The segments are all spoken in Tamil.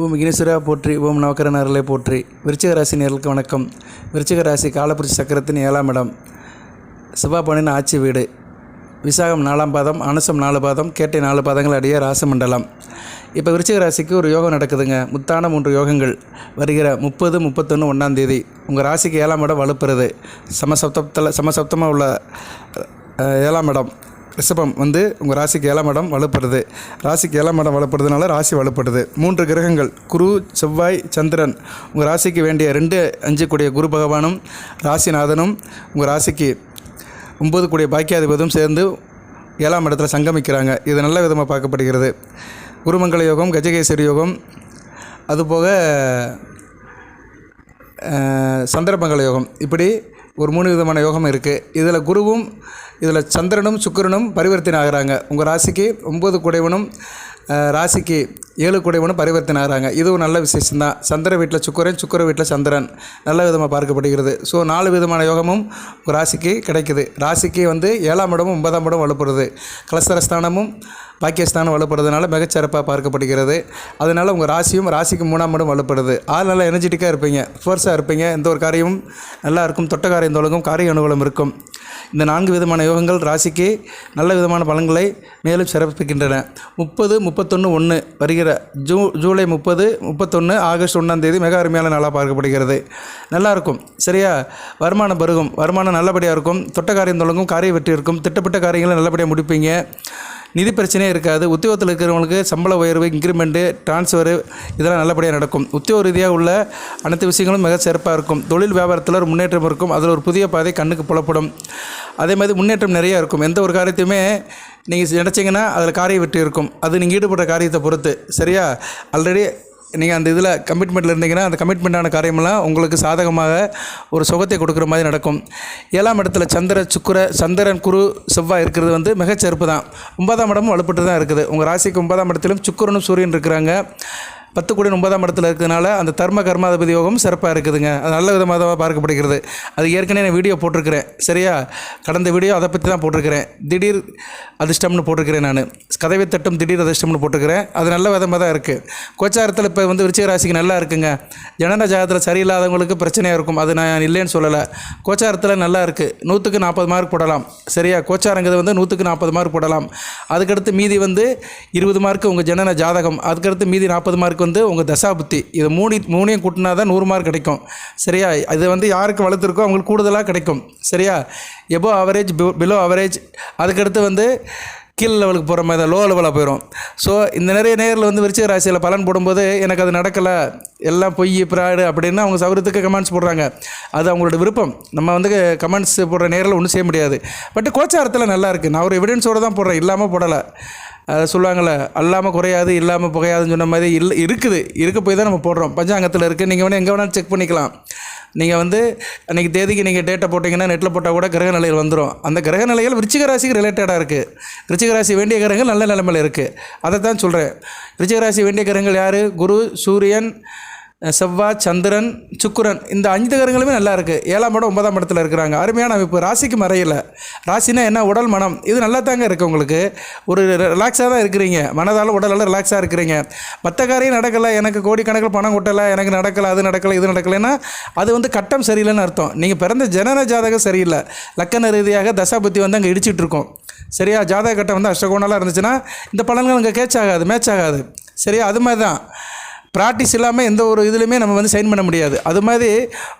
ஓம் விக்னேஸ்வரா போற்றி ஓம் நவக்கரனர்களை போற்றி. விருச்சிக ராசி நேர்களுக்கு வணக்கம். விருச்சிக ராசி காலப்புரிச்சி சக்கரத்தின் ஏழாம் இடம். சிவாபனின் ஆட்சி வீடு. விசாகம் நாலாம் பாதம் அனுசம் நாலு பாதம் கேட்டை நாலு பாதங்கள் அடைய ராசமண்டலம் இப்போ விருச்சிக ராசிக்கு ஒரு யோகம் நடக்குதுங்க. முத்தான மூன்று யோகங்கள். வருகிற முப்பது முப்பத்தொன்று ஒன்றாம் தேதி உங்கள் ராசிக்கு ஏழாம் இடம் வலுப்புறது. சமசப்தத்தில் சமசப்தமாக உள்ள ஏழாம் இடம். ரிஷபம் வந்து உங்கள் ராசிக்கு ஏழாம் இடம் வலுப்படுது. ராசிக்கு ஏழாம் இடம் வலுப்படுறதுனால ராசி வலுப்படுது. மூன்று கிரகங்கள் குரு செவ்வாய் சந்திரன். உங்கள் ராசிக்கு வேண்டிய ரெண்டு அஞ்சு கூடிய குரு பகவானும் ராசிநாதனும் உங்கள் ராசிக்கு ஒம்பது கூடிய பாக்கியாதிபதியும் சேர்ந்து ஏழாம் இடத்துல சங்கமிக்கிறாங்க. இது நல்ல விதமாக பார்க்கப்படுகிறது. குருமங்கள யோகம் கஜகேசரி யோகம் அதுபோக அஹ், சந்திரமங்கல யோகம். இப்படி ஒரு மூணு விதமான யோகம் இருக்குது இதில் குருவும் இதில் சந்திரனும் சுக்கரனும் பரிவர்த்தனை ஆகுறாங்க உங்கள் ராசிக்கு ஒம்பது குடைவனும் ராசிக்கு ஏழு குடைவனும் பரிவர்த்தனை ஆகுறாங்க இதுவும் நல்ல விசேஷம்தான். சந்திர வீட்டில் சுக்கரன் சுக்கர வீட்டில் சந்திரன். நல்ல விதமாக பார்க்கப்படுகிறது. ஸோ நாலு விதமான யோகமும் உங்கள் ராசிக்கு கிடைக்குது. ராசிக்கு வந்து ஏழாம் இடமும் ஒன்பதாம் இடம் வலுப்படுது கலசரஸ்தானமும் பாக்கியஸ்தானம் வலுப்படுறதுனால மிகச்சிறப்பாக பார்க்கப்படுகிறது. அதனால் உங்கள் ராசியும் ராசிக்கு மூணாம் இடம் வலுப்படுது. ஆள் நல்லா எனர்ஜெட்டிக்காக இருப்பீங்க. ஃபோர்ஸாக இருப்பீங்க. எந்த ஒரு காரியமும் நல்லா இருக்கும். தொட்ட காரியம் தொடங்கும். காரிய அனுகூலம் இருக்கும். இந்த நான்கு விதமான யோகங்கள் ராசிக்கு நல்ல விதமான பலன்களை மேலும் சிறப்பிக்கின்றன. முப்பது முப்பத்தொன்று ஒன்று வருகிற ஜூ ஜூலை முப்பது முப்பத்தொன்று ஆகஸ்ட் ஒன்றாம் தேதி மிக அருமையான நாளாக பார்க்கப்படுகிறது. நல்லாயிருக்கும் சரியா? வருமானம் பெருகும். வருமானம் நல்லபடியாக இருக்கும். தொட்ட காரியம் தொடங்கும். காரிய வெற்றி இருக்கும். திட்டப்பட்ட காரியங்களை நல்லபடியாக முடிப்பீங்க. நிதி பிரச்சனையே இருக்காது. உத்தியோகத்தில் இருக்கிறவங்களுக்கு சம்பள உயர்வு இன்க்ரிமெண்ட்டு ட்ரான்ஸ்ஃபரு இதெல்லாம் நல்லபடியாக நடக்கும். உத்தியோக ரீதியாக உள்ள அனைத்து விஷயங்களும் மிக சிறப்பாக இருக்கும். தொழில் வியாபாரத்தில் ஒரு முன்னேற்றம் இருக்கும். அதில் ஒரு புதிய பாதை கண்ணுக்கு புலப்படும். அதே மாதிரி முன்னேற்றம் நிறையா இருக்கும். எந்த ஒரு காரியத்தையுமே நீங்கள் நினச்சிங்கன்னா அதில் காரிய வெற்றி இருக்கும் அது நீங்கள் ஈடுபடுற காரியத்தை பொறுத்து. சரியா? ஆல்ரெடி நீங்கள் அந்த இதில் கமிட்மெண்ட்டில் இருந்தீங்கன்னா அந்த கமிட்மெண்ட்டான காரியமெல்லாம் உங்களுக்கு சாதகமாக ஒரு சுகத்தை கொடுக்குற மாதிரி நடக்கும். ஏழாம் இடத்துல சந்திர சுக்கிர சந்திரன் குரு செவ்வாய் இருக்கிறது வந்து மிகச்சிறப்பு தான். ஒன்பதாம் இடமும் வலுப்பட்டு தான் இருக்குது. உங்கள் ராசிக்கு ஒன்பதாம் இடத்திலும் சுக்கரனும் சூரியன் இருக்கிறாங்க. பத்து கோடி ஒன்பதாம் இடத்துல இருக்கிறதுனால அந்த தர்ம கர்மாதிபதி யோகம் சிறப்பாக இருக்குதுங்க. அது நல்ல விதமாக பார்க்கப்படுகிறது. அது ஏற்கனவே நான் வீடியோ போட்டிருக்கிறேன். சரியா? கடந்த வீடியோ அதை பற்றி தான் போட்டிருக்கிறேன். திடீர் அதிர்ஷ்டம்னு போட்டிருக்கிறேன் நான். கதவை தட்டும் திடீர் அதிர்ஷ்டம்னு போட்டிருக்கிறேன். அது நல்ல விதமாக தான் இருக்குது கோச்சாரத்தில் இப்போ வந்து விருச்சிக ராசிக்கு நல்லா இருக்குங்க. ஜனன ஜாதகத்தில் சரியில்லாதவங்களுக்கு பிரச்சனையாக இருக்கும். அது நான் இல்லைன்னு சொல்லலை. கோச்சாரத்தில் நல்லா இருக்குது நூற்றுக்கு நாற்பது மார்க் போடலாம். சரியா? கோச்சாரங்கிறது வந்து நூற்றுக்கு நாற்பது மார்க் போடலாம். அதுக்கடுத்து மீதி வந்து இருபது மார்க் உங்கள் ஜனன ஜாதகம். அதுக்கடுத்து மீதி நாற்பது மார்க் வந்து உங்கள் தசாபுத்தி. இது மூணு மூணையும் கூட்டினா தான் நூறு மார்க் கிடைக்கும். சரியா? இது வந்து யாருக்கு வளர்த்துருக்கோ அவங்களுக்கு கூடுதலாக கிடைக்கும். சரியா? எபோ அவரேஜ் பிலோ அவரேஜ் அதுக்கடுத்து வந்து கீழ் லெவலுக்கு போகிற மாதிரி தான் லோ லெவலாக போயிடும் ஸோ இந்த நிறைய நேரில் வந்து விருச்சிக ராசியில் பலன் போடும்போது எனக்கு அது நடக்கலை. எல்லாம் பொய் ப்ராடு அப்படின்னு அவங்க சௌரத்துக்கு கமெண்ட்ஸ் போடுறாங்க. அது அவங்களோட விருப்பம். நம்ம வந்து கமெண்ட்ஸ் போடுற நேரில் ஒன்றும் செய்ய முடியாது. பட் கோச்சாரத்தில் நல்லா இருக்குது நான் ஒரு எவிடன்ஸோடு தான் போடுறேன். இல்லாமல் போடலை. சொல்லுவாங்கள்ல அல்லாமல் குறையாது இல்லாமல் புகையாதுன்னு சொன்ன மாதிரி இல்லை இருக்குது. இருக்க போய் தான் நம்ம போடுறோம். பஞ்சாங்கத்தில் இருக்குது நீங்கள் வேணால் எங்கே வேணாலும் செக் பண்ணிக்கலாம். நீங்கள் வந்து அன்றைக்கி தேதிக்கு நீங்கள் டேட்டை போட்டிங்கன்னா நெட்டில் போட்டால் கூட கிரக நிலைகள் வந்துடும் அந்த கிரக நிலைகள் விருச்சிக ராசிக்கு ரிலேட்டடாக இருக்குது விருச்சிக ராசி வேண்டிய கிரகங்கள் நல்ல நிலைமையில் இருக்குது அதை தான் சொல்கிறேன் விருச்சிக ராசி வேண்டிய கிரகங்கள் யார்? குரு சூரியன் செவ்வாய் சந்திரன் சுக்குரன் இந்த அஞ்சு கிரகங்களுமே நல்லா இருக்குது ஏழாம் இடம் ஒன்பதாம் இடத்துல இருக்கிறாங்க. அருமையான அமைப்பு. ராசிக்கு மறையல. ராசினா என்ன? உடல் மனம். இது நல்லா தாங்க இருக்குது உங்களுக்கு. ஒரு ரிலாக்ஸாக தான் இருக்கிறீங்க. மனதால் உடலால் ரிலாக்ஸாக இருக்கிறீங்க. மற்ற காரியம் நடக்கலை. எனக்கு கோடிக்கணக்கில் பணம் கொட்டலை. எனக்கு நடக்கலை அது நடக்கலை இது நடக்கலைன்னா அது வந்து கட்டம் சரியில்லைன்னு அர்த்தம். நீங்கள் பிறந்த ஜனன ஜாதகம் சரியில்லை. லக்கண ரீதியாக தசாபுத்தி வந்து அங்கே இடிச்சிட்டு இருக்கோம். சரியா? ஜாதக கட்டம் வந்து அஷ்டகோணாலாக இருந்துச்சுன்னா இந்த பலன்கள் அங்கே கேட்ச் ஆகாது மேட்ச் ஆகாது. சரியா? அது மாதிரி தான் ப்ராக்டிஸ் இல்லாமல் எந்த ஒரு இதுலையுமே நம்ம வந்து சைன் பண்ண முடியாது. அது மாதிரி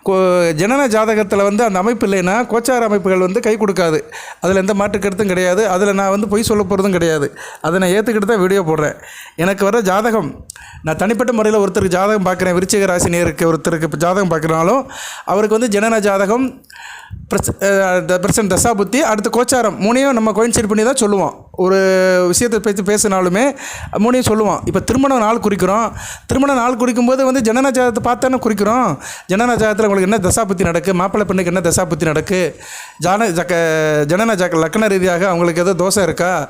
கோ ஜனன ஜாதகத்தில் வந்து அந்த அமைப்பு இல்லைன்னா கோச்சார அமைப்புகள் வந்து கை கொடுக்காது. அதில் எந்த மாற்றுக்கருத்தும் கிடையாது. அதில் நான் வந்து பொய் சொல்ல போகிறதும் கிடையாது. அதை நான் ஏற்றுக்கிட்டு தான் வீடியோ போடுறேன். எனக்கு வர ஜாதகம் நான் தனிப்பட்ட முறையில் ஒருத்தருக்கு ஜாதகம் பார்க்குறேன். விருச்சிக ராசி நேருக்கு ஒருத்தருக்கு இப்போ ஜாதகம் பார்க்குறனாலும் அவருக்கு வந்து ஜனன ஜாதகம் பிரசன்ட் தசா புத்தி அடுத்து கோச்சாரம் மூணையும் நம்ம கோயின்சைட் பண்ணி தான் சொல்லுவோம். ஒரு விஷயத்தை பற்றி பேசினாலுமே மூணையும் சொல்லுவான் இப்போ திருமண நாள் குறிக்கிறோம். திருமண நாள் குறிக்கும்போது வந்து ஜனன ஜாதகத்தை பார்த்தானே குறிக்கிறோம். ஜனன ஜாதகத்தில் உங்களுக்கு என்ன தசாபத்தி நடக்கு? மாப்பிள்ளை பெண்ணுக்கு என்ன தசாபத்தி நடக்குது நடக்கு? ஜான ஜக்க ஜனன ஜக்க லக்கண ரீதியாக அவங்களுக்கு ஏதோ தோசை இருக்கா?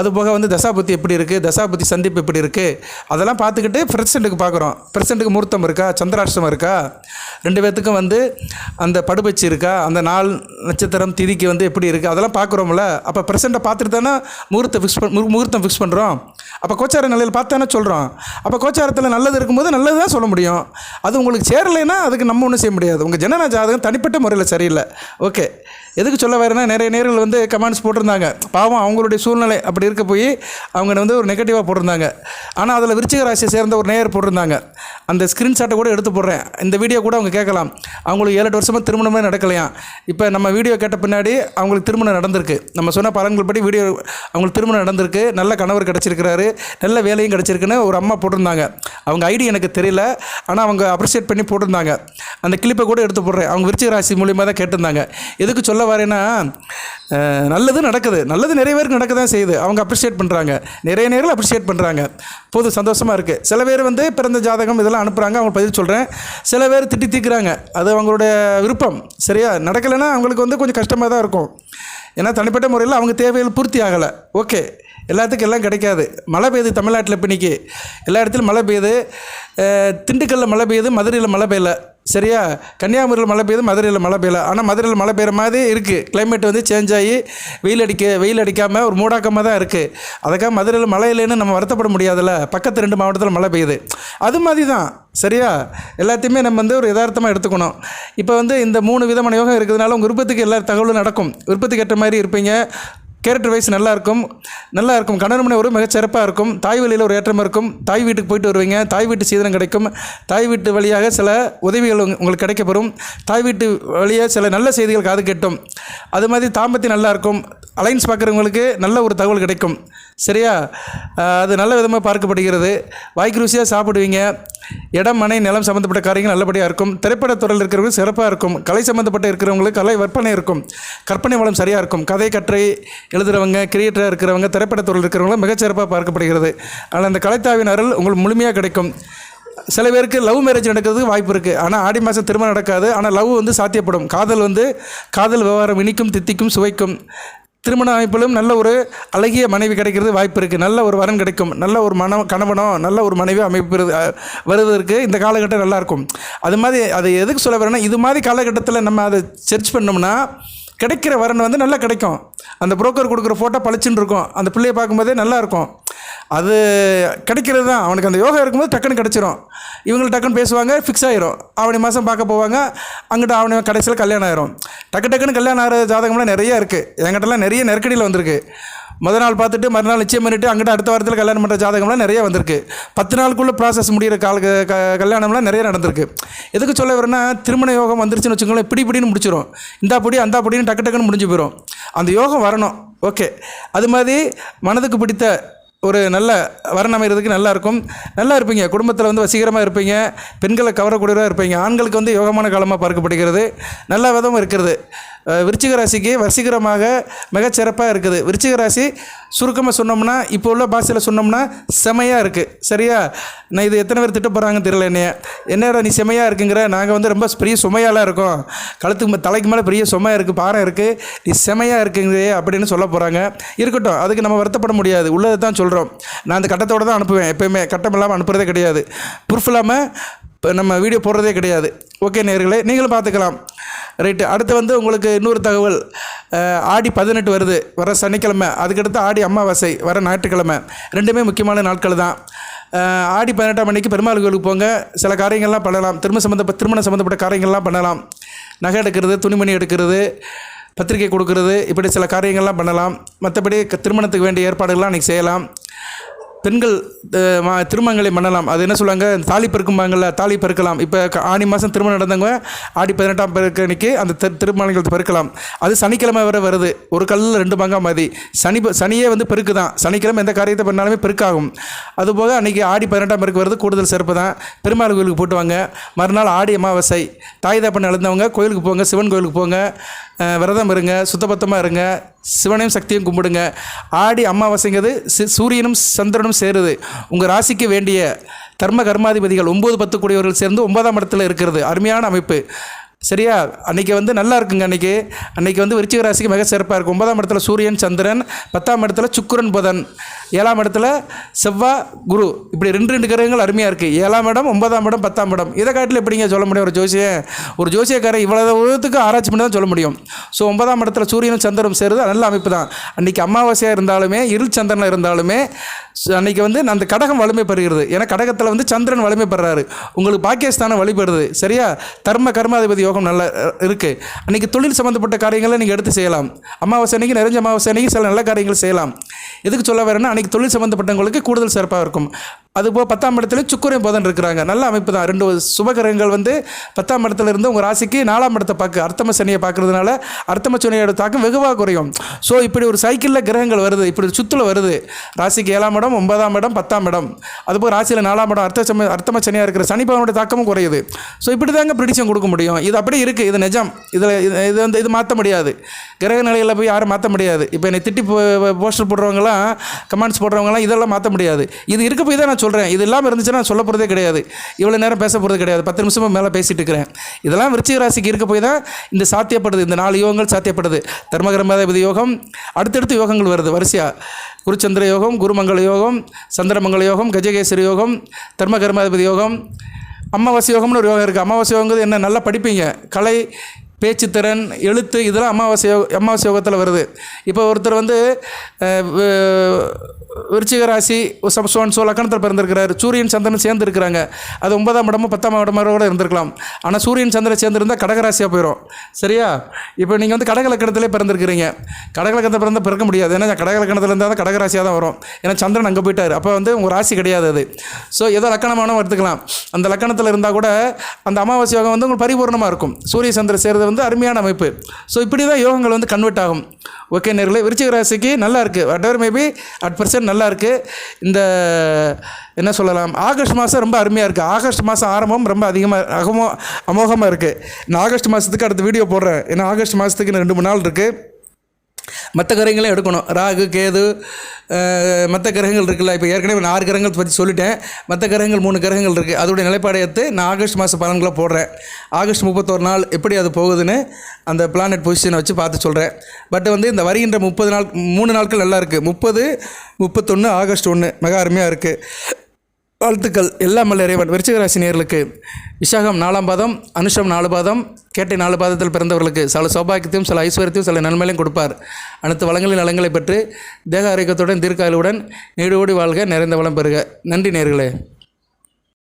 அதுபோக வந்து தசாபுத்தி எப்படி இருக்குது தசாபுத்தி சந்திப்பு எப்படி இருக்குது அதெல்லாம் பார்த்துக்கிட்டு பிரசிடண்ட்டுக்கு பார்க்குறோம். பிரசிடண்ட்டுக்கு முகூர்த்தம் இருக்கா சந்திராஷ்டமம் இருக்கா? ரெண்டு பேர்த்துக்கும் வந்து அந்த படுபச்சு இருக்கா அந்த நாள் நட்சத்திரம் திதிக்கு வந்து எப்படி இருக்குது அதெல்லாம் பார்க்குறோம்ல. அப்போ பிரசண்ட்டை பார்த்துட்டு தானே முகூர்த்தம் ஃபிக்ஸ் பண் முகூர்த்தம் ஃபிக்ஸ் பண்ணுறோம் அப்போ கோச்சார நிலையில் பார்த்தானே சொல்கிறோம் அப்போ கோச்சாரத்தில் நல்லது இருக்கும்போது நல்லது தான் சொல்ல முடியும். அது உங்களுக்கு சேரலைன்னா அதுக்கு நம்ம ஒன்றும் செய்ய முடியாது. உங்கள் ஜனன ஜாதகம் தனிப்பட்ட முறையில் சரியில்லை. ஓகே எதுக்கு சொல்ல வரேன்னா நிறைய நேர்கள் வந்து கமெண்ட்ஸ் போட்டிருந்தாங்க. பாவம் அவங்களுடைய சூழ்நிலை அப்படி இருக்க போய் அவங்க வந்து ஒரு நெகட்டிவாக போட்டிருந்தாங்க. ஆனால் அதில் விருச்சிக ராசியை சேர்ந்த ஒரு நேயர் போட்டிருந்தாங்க. அந்த ஸ்க்ரீன்ஷாட்டை கூட எடுத்து போடுறேன். இந்த வீடியோ கூட அவங்க கேட்கலாம். அவங்களுக்கு ஏழு எட்டு வருஷமாக திருமணமே நடக்கலையா? இப்போ நம்ம வீடியோ கேட்ட பின்னாடி அவங்களுக்கு திருமணம் நடந்திருக்கு. நம்ம சொன்ன பலன்கள் படி வீடியோ அவங்களுக்கு திருமணம் நடந்திருக்கு. நல்ல கணவர் கிடச்சிருக்கிறாரு. நல்ல வேலையும் கிடச்சிருக்குன்னு ஒரு அம்மா போட்டிருந்தாங்க. அவங்க ஐடி எனக்கு தெரியல. ஆனால் அவங்க அப்ரிஷியேட் பண்ணி போட்டிருந்தாங்க. அந்த கிளிப்பை கூட எடுத்து போடுறேன். அவங்க விருச்சிக ராசி மூலியமாக தான் கேட்டிருந்தாங்க. எதுக்கு சொல்ல வரேன்னா நல்லது நடக்குது. நல்லது நிறைய பேருக்கு நடக்க தான் செய்யுது. அவங்க அப்ரிஷியேட் பண்ணுறாங்க நிறைய நேரில் அப்ரிஷியேட் பண்ணுறாங்க போது சந்தோஷமாக இருக்குது சில பேர் வந்து பிறந்த ஜாதகம் இதெல்லாம் அனுப்புகிறாங்க அவங்க பதில் சொல்கிறேன் சில பேர் திட்டி தீக்குறாங்க. அது அவங்களுடைய விருப்பம். சரியா? நடக்கலைன்னா அவங்களுக்கு வந்து கொஞ்சம் கஷ்டமாக தான் இருக்கும். ஏன்னா தனிப்பட்ட முறையில் அவங்க தேவைகள் பூர்த்தி ஆகலை. ஓகே. எல்லாத்துக்கும் எல்லாம் கிடைக்காது. மழை பெய்யுது தமிழ்நாட்டில் இப்போ இன்னைக்கு. எல்லா இடத்துலையும் மழை பெய்யுது. திண்டுக்கல்லில் மழை பெய்யுது. மதுரையில் மழை பெய்யல. சரியா? கன்னியாகுமரியில் மழை பெய்யுது மதுரையில் மழை பெய்யல. ஆனால் மதுரையில் மழை பெய்கிற மாதிரி இருக்குது கிளைமேட் வந்து சேஞ்ச் ஆகி வெயில் அடிக்க வெயில் அடிக்காமல் ஒரு மூடாக்கமாக தான் இருக்குது அதுக்காக மதுரையில் மழை இல்லைன்னு நம்ம வருத்தப்பட முடியாதுல்ல? பக்கத்து ரெண்டு மாவட்டத்தில் மழை பெய்யுது. அது மாதிரி தான். சரியா? எல்லாத்தையுமே நம்ம வந்து ஒரு யதார்த்தமாக எடுத்துக்கணும். இப்போ வந்து இந்த மூணு விதமான யோகம் இருக்கிறதுனால உங்கள் விருப்பத்துக்கு எல்லா தகவலும் நடக்கும். விருப்பத்துக்கு ஏற்ற மாதிரி இருப்பீங்க. கேரக்டர் வைஸ் நல்லா இருக்கும் நல்லா இருக்கும் கணவன் மனை ஒரு மிகச்சிறப்பாக இருக்கும். தாய் வழியில் ஒரு ஏற்றம் இருக்கும். தாய் வீட்டுக்கு போயிட்டு வருவீங்க. தாய் வீட்டு சீதனம் கிடைக்கும். தாய் வீட்டு வழியாக சில உதவிகள் உங்களுக்கு கிடைக்கப்பெறும். தாய் வீட்டு வழியாக சில நல்ல செய்திகள் காது கேட்டும். அது மாதிரி தாம்பத்தி நல்லாயிருக்கும் அலைன்ஸ் பார்க்குறவங்களுக்கு நல்ல ஒரு தகவல் கிடைக்கும். சரியா? அது நல்ல விதமாக பார்க்கப்படுகிறது. வாய்க்கு ருசியாக சாப்பிடுவீங்க. இடம் மனை நிலம் சம்மந்தப்பட்ட காரியங்கள் நல்லபடியாக இருக்கும். திரைப்பட துறையில் இருக்கிறவங்க சிறப்பாக இருக்கும். கலை சம்மந்தப்பட்ட இருக்கிறவங்களுக்கு கலை விற்பனை இருக்கும். கற்பனை வளம் சரியாக இருக்கும். கதை கற்றை எழுதுகிறவங்க கிரியேட்டராக இருக்கிறவங்க திரைப்படத் துறையில் இருக்கிறவங்க மிகச்சிறப்பாக பார்க்கப்படுகிறது. ஆனால் அந்த கலைத்தாவின் அருள் உங்களுக்கு முழுமையாக கிடைக்கும். சில பேருக்கு லவ் மேரேஜ் நடக்கிறதுக்கு வாய்ப்பு இருக்குது ஆனால் ஆடி மாதம் திருமணம் நடக்காது. ஆனால் லவ் வந்து சாத்தியப்படும். காதல் வந்து காதல் விவகாரம் இனிக்கும் தித்திக்கும் சுவைக்கும். திருமண அமைப்பிலும் நல்ல ஒரு அழகிய மனைவி கிடைக்கிறது வாய்ப்பு இருக்குது நல்ல ஒரு வரன் கிடைக்கும். நல்ல ஒரு மன கணவனோ நல்ல ஒரு மனைவி அமைப்பு வருவதற்கு இந்த காலகட்டம் நல்லாயிருக்கும் அது மாதிரி அதை எதுக்கு சொல்ல வரேன்னா இது மாதிரி காலகட்டத்தில் நம்ம அதை சர்ச் பண்ணோம்னா கிடைக்கிற வரன் வந்து நல்லா கிடைக்கும். அந்த புரோக்கர் கொடுக்குற ஃபோட்டோ பளிச்சுன்னு இருக்கும். அந்த பிள்ளையை பார்க்கும்போதே நல்லா இருக்கும். அது கிடைக்கிறது தான். அவனுக்கு அந்த யோகா இருக்கும்போது டக்குன்னு கிடச்சிரும். இவங்க டக்குன்னு பேசுவாங்க ஃபிக்ஸ் ஆகிரும் ஆவணி மாதம் பார்க்க போவாங்க அங்கிட்ட அவனை கடைசியில் கல்யாணம் ஆயிரும். டக்கு டக்குன்னு கல்யாணம் ஆகிற ஜாதகம்லாம் நிறைய இருக்குது என்கிட்டலாம் நிறைய நெருக்கடியில் வந்திருக்கு. முதல் நாள் பார்த்துட்டு மறுநாள் நிச்சயம் பண்ணிட்டு அங்கிட்ட அடுத்த வாரத்தில் கல்யாணம் பண்ணுற ஜாதகம்லாம் நிறைய வந்திருக்கு. பத்து நாளுக்குள்ளே ப்ராசஸ் முடிகிற கால க- கல்யாணம்லாம் நிறைய நடந்திருக்கு. எதுக்கு சொல்ல வரேன்னா திருமண யோகம் வந்துருச்சுன்னு வச்சுக்கோங்களேன் இப்படி இப்படின்னு முடிச்சிடும் இந்தா பிடி அந்த பிடின்னு டக்கு டக்குன்னு முடிஞ்சு போயிடும் அந்த யோகம் வரணும். ஓகே. அது மாதிரி மனதுக்கு பிடித்த ஒரு நல்ல வரன் அமைகிறதுக்கு நல்லா இருக்கும். நல்லா இருப்பீங்க. குடும்பத்தில் வந்து வசீகரமாக இருப்பீங்க. பெண்களை கவரக்கூடியவராக இருப்பீங்க. ஆண்களுக்கு வந்து யோகமான காலமாக பார்க்கப்படுகிறது. நல்ல விதமும் இருக்கிறது. விருச்சிக ராசிக்கு வசீகரமாக மிகச்சிறப்பாக இருக்குது. விருச்சிக ராசி சுருக்கமாக சொன்னோம்னா இப்போ உள்ள பாஷையில் சொன்னோம்னா செமையாக இருக்குது சரியா? நான் இது எத்தனை பேர் திட்ட போகிறாங்க தெரியல என்னைய. என்னடா நீ செமையாக இருக்குங்கிற? நாங்கள் வந்து ரொம்ப பெரிய சுமையாலாம் இருக்கோம். கழுத்துக்கு தலைக்கு மேலே பெரிய சுமையாக இருக்குது பாரம் இருக்குது நீ செமையாக இருக்குங்கிறே அப்படின்னு சொல்ல போகிறாங்க இருக்கட்டும் அதுக்கு நம்ம வருத்தப்பட முடியாது. உள்ளதை தான் சொல்கிறோம் நான் அந்த கட்டத்தோடு தான் அனுப்புவேன் எப்போயுமே. கட்டம் இல்லாமல் அனுப்புறதே கிடையாது. ப்ரூஃப் இல்லாமல் இப்போ நம்ம வீடியோ போடுறதே கிடையாது. ஓகே நேர்களே நீங்களும் பார்த்துக்கலாம். ரைட்டு அடுத்து வந்து உங்களுக்கு இன்னொரு தகவல் ஆடி பதினெட்டு வருது. வர சனிக்கிழமை அதுக்கடுத்து ஆடி அமாவாசை வர ஞாயிற்றுக்கிழமை. ரெண்டுமே முக்கியமான நாட்கள் தான். ஆடி பதினெட்டாம் மணிக்கு பெருமாள் கோயிலுக்கு போங்க. சில காரியங்கள்லாம் பண்ணலாம். திருமண சம்மந்தப்பட்ட திருமணம் சம்மந்தப்பட்ட காரியங்கள்லாம் பண்ணலாம். நகை எடுக்கிறது துணிமணி எடுக்கிறது பத்திரிக்கை கொடுக்கறது இப்படி சில காரியங்கள்லாம் பண்ணலாம். மற்றபடி க- திருமணத்துக்கு வேண்டிய ஏற்பாடுகள்லாம் அன்றைக்கி செய்யலாம். பெண்கள் திருமணங்களை பண்ணலாம். அது என்ன சொல்லுவாங்க? தாலி பெருக்கும்பாங்கள்ல தாலி பெருக்கலாம். இப்போ ஆணி மாதம் திருமணம் நடந்தவங்க ஆடி பதினெட்டாம் பெருக்கணிக்கு அந்த திரு திருமணங்கள் பெருக்கலாம். அது சனிக்கிழமை வரை வருது. ஒரு கல்லில் ரெண்டு பங்கா மாதிரி. சனி ப- சனியே வந்து பெருக்கு தான் சனிக்கிழமை எந்த காரியத்தை பண்ணாலுமே பெருக்காகும். அதுபோக அன்றைக்கி ஆடி பதினெட்டாம் பெருக்கு வருது கூடுதல் சிறப்பு தான். பெருமாள் கோயிலுக்கு போட்டுவாங்க. மறுநாள் ஆடி அமாவாசை. தாய் தப்பன் இழந்தவங்க கோயிலுக்கு போங்க சிவன் கோயிலுக்கு போங்க. விரதம் இருங்க சுத்தபத்தமாக இருங்க சிவனையும் சக்தியும் கும்பிடுங்க. ஆடி அமாவாசைங்கிறது சூரியனும் சந்திரனும் சேருது. உங்கள் ராசிக்கு வேண்டிய தர்ம கர்மாதிபதிகள் ஒம்பது பத்து கூடியவர்கள் சேர்ந்து ஒன்பதாம் இடத்துல இருக்கிறது. அருமையான அமைப்பு. சரியா? அன்றைக்கி வந்து நல்லா இருக்குங்க அன்றைக்கி அன்றைக்கி வந்து விருச்சிக ராசிக்கு மிக சிறப்பாக இருக்கும். ஒன்பதாம் இடத்துல சூரியன் சந்திரன் பத்தாம் இடத்துல சுக்குரன் புதன். ஏழாம் இடத்துல செவ்வாய் குரு. இப்படி ரெண்டு ரெண்டு கிரகங்கள் அருமையாக இருக்குது ஏழாம் இடம் ஒன்பதாம் இடம் பத்தாம் இடம். இதை காட்டில் எப்படிங்க சொல்ல முடியும் ஒரு ஜோசியம் ஒரு ஜோசியக்காரன் இவ்வளோ உலகத்துக்கு ஆராய்ச்சி பண்ணி தான் சொல்ல முடியும். ஸோ ஒன்பதாம் இடத்துல சூரியனும் சந்திரனும் சேருது. நல்ல அமைப்பு தான். அன்றைக்கி அமாவாசையாக இருந்தாலுமே இருள் சந்திரனாக இருந்தாலுமே அன்றைக்கி வந்து அந்த கடகம் வலிமை பெறுகிறது. ஏன்னா கடகத்தில் வந்து சந்திரன் வலிமை பெறாரு. உங்களுக்கு பாக்கியஸ்தானம் வழிபடுது. சரியா? தர்ம கர்மாதிபதி யோகம் நல்ல இருக்குது இருக்கு. தொழில் சம்மந்தப்பட்ட காரியங்களை நீங்கள் எடுத்து செய்யலாம். அமாவாசை அன்னைக்கு நிறைஞ்ச அமாவாசை அன்னைக்கு சில நல்ல காரியங்கள் செய்யலாம். எதுக்கு சொல்ல வரேன்னா அன்றைக்கி தொழில் சம்மந்தப்பட்டவங்களுக்கு கூடுதல் சிறப்பாக இருக்கும். அதுபோல் பத்தாம் இடத்துல சுக்கிரன் புதன் இருக்கிறாங்க. நல்ல அமைப்பு தான். ரெண்டு சுபகிரகங்கள் வந்து பத்தாம் இடத்துல இருந்து உங்கள் ராசிக்கு நாலாம் இடத்தை பார்க்க. அர்த்தம சனியை பார்க்குறதுனால அர்த்தம சனியோட தாக்கம் வெகுவாக குறையும். ஸோ இப்படி ஒரு சைக்கிளில் கிரகங்கள் வருது. இப்படி ஒரு சுற்றுல வருது. ராசிக்கு ஏழாம் இடம் ஒன்பதாம் இடம் பத்தாம் இடம். அதுபோல் ராசியில் நாலாம் இடம் அர்த்த சம அர்த்தம சனியாக இருக்கிற சனி பவனோட தாக்கமும் குறையுது. ஸோ இப்படி தாங்க ப்ரிடிஷன் கொடுக்க முடியும். இது அப்படி இருக்குது இது நிஜம். இதில் இது இது வந்து இது மாற்ற முடியாது. கிரக நிலையில் போய் யாரும் மாற்ற முடியாது. இப்போ என்னை திட்டி போஸ்டர் போடுறவங்களாம் கமெண்ட்ஸ் போடுறவங்களாம் இதெல்லாம் மாற்ற முடியாது. இது இருக்க போய் தான் நான் சொல்கிறேன் இது இல்லாமல் இருந்துச்சுன்னா சொல்ல போகிறதே கிடையாது. இவ்வளோ நேரம் பேச போகிறது கிடையாது. பத்து நிமிஷமா மேலே பேசிட்டு இருக்கிறேன். இதெல்லாம் விருச்சிக ராசிக்கு இருக்க போய் தான் இந்த சாத்தியப்படுது. இந்த நாலு யோகங்கள் சாத்தியப்படுது. தர்மகரமாதிபதி யோகம் அடுத்தடுத்து யோகங்கள் வருது. வரிசையாக குருச்சந்திர யோகம் குருமங்கள யோகம் சந்திரமங்கல யோகம் கஜகேசரி யோகம் தர்மகர்மாதிபதி யோகம் அமாவாசை யோகம்னு ஒரு யோகம் இருக்குது அமாவாசை யோகங்கிறது என்ன? நல்லா படிப்பீங்க. கலை பேச்சுத்திறன் எழுத்து இதெல்லாம் அமாவாசை யோ அமாவாசை யோகத்தில் வருது. இப்போ ஒருத்தர் வந்து விருச்சிக ராசி சம்சோன் சோ லக்கணத்தில் பிறந்திருக்கிறார். சூரியன் சந்திரன் சேர்ந்து இருக்கிறாங்க அது ஒன்பதாம் இடமோ பத்தாம் இடமோ கூட இருந்திருக்கலாம். ஆனால் சூரியன் சந்திரன் சேர்ந்துருந்தால் கடகராசியாக போயிடும் சரியா? இப்போ நீங்கள் வந்து கடக லக்கணத்திலே பிறந்திருக்கிறீங்க. கடக லக்கணத்தில் பிறந்தால் பிறக்க முடியாது. ஏன்னா கடக லக்கணத்தில் இருந்தால் தான் கடகராசியாக தான் வரும். ஏன்னா சந்திரன் அங்கே போயிட்டார். அப்போ வந்து உங்கள் ராசி கிடையாது அது. ஸோ ஏதோ லக்கணமானவங்க எடுத்துக்கலாம். அந்த லக்கணத்தில் இருந்தால் கூட அந்த அமாவாசை யோகம் வந்து உங்களுக்கு பரிபூர்ணமாக இருக்கும். சூரிய சந்திரன் சேர்றது வந்து அருமையான அமைப்பு. ஸோ இப்படி தான் யோகங்கள் வந்து கன்வெர்ட் ஆகும். ஓகே நேரில் விருச்சிக ராசிக்கு நல்லா இருக்குது whatever மேபி அட் பர்சன்ட் நல்லா இருக்குது இந்த என்ன சொல்லலாம் ஆகஸ்ட் மாதம் ரொம்ப அருமையாக இருக்குது ஆகஸ்ட் மாதம் ஆரம்பம் ரொம்ப அதிகமாக அகமோ அமோகமாக இருக்குது நான் ஆகஸ்ட் மாதத்துக்கு அடுத்த வீடியோ போடுறேன். ஏன்னா ஆகஸ்ட் மாதத்துக்கு இன்னும் ரெண்டு மூணு நாள் இருக்குது மற்ற கிரகங்களும் எடுக்கணும். ராகு கேது மற்ற கிரகங்கள் இருக்குல்ல இப்போ ஏற்கனவே நான் ஆறு கிரகங்கள் பற்றி சொல்லிட்டேன். மற்ற கிரகங்கள் மூணு கிரகங்கள் இருக்குது அதோடைய நிலைப்பாடை எடுத்து நான் ஆகஸ்ட் மாத பலன்களை போடுறேன். ஆகஸ்ட் முப்பத்தோரு நாள் எப்படி அது போகுதுன்னு அந்த பிளானட் பொசிஷனை வச்சு பார்த்து சொல்கிறேன் பட் வந்து இந்த வருகின்ற முப்பது நாள் மூணு நாட்கள் நல்லா இருக்குது முப்பது முப்பத்தொன்று ஆகஸ்ட் ஒன்று மிக அருமையாக இருக்குது வாழ்த்துக்கள் எல்லாம் வல்ல இறைவன். விருச்சிகராசி நேர்களுக்கு விசாகம் நாலாம் பாதம் அனுஷம் நாலு பாதம் கேட்டை நாலு பாதத்தில் பிறந்தவர்களுக்கு சில சௌபாகியத்தையும் சில ஐஸ்வர்யத்தையும் சில நன்மைகளையும் கொடுப்பார். அனைத்து வளங்களின் நலங்களை பெற்று தேக ஆரோக்கியத்துடன் தீர்க்காயலுடன் நீடோடி வாழ்க நிறைந்த வளம் பெறுக. நன்றி நேர்களே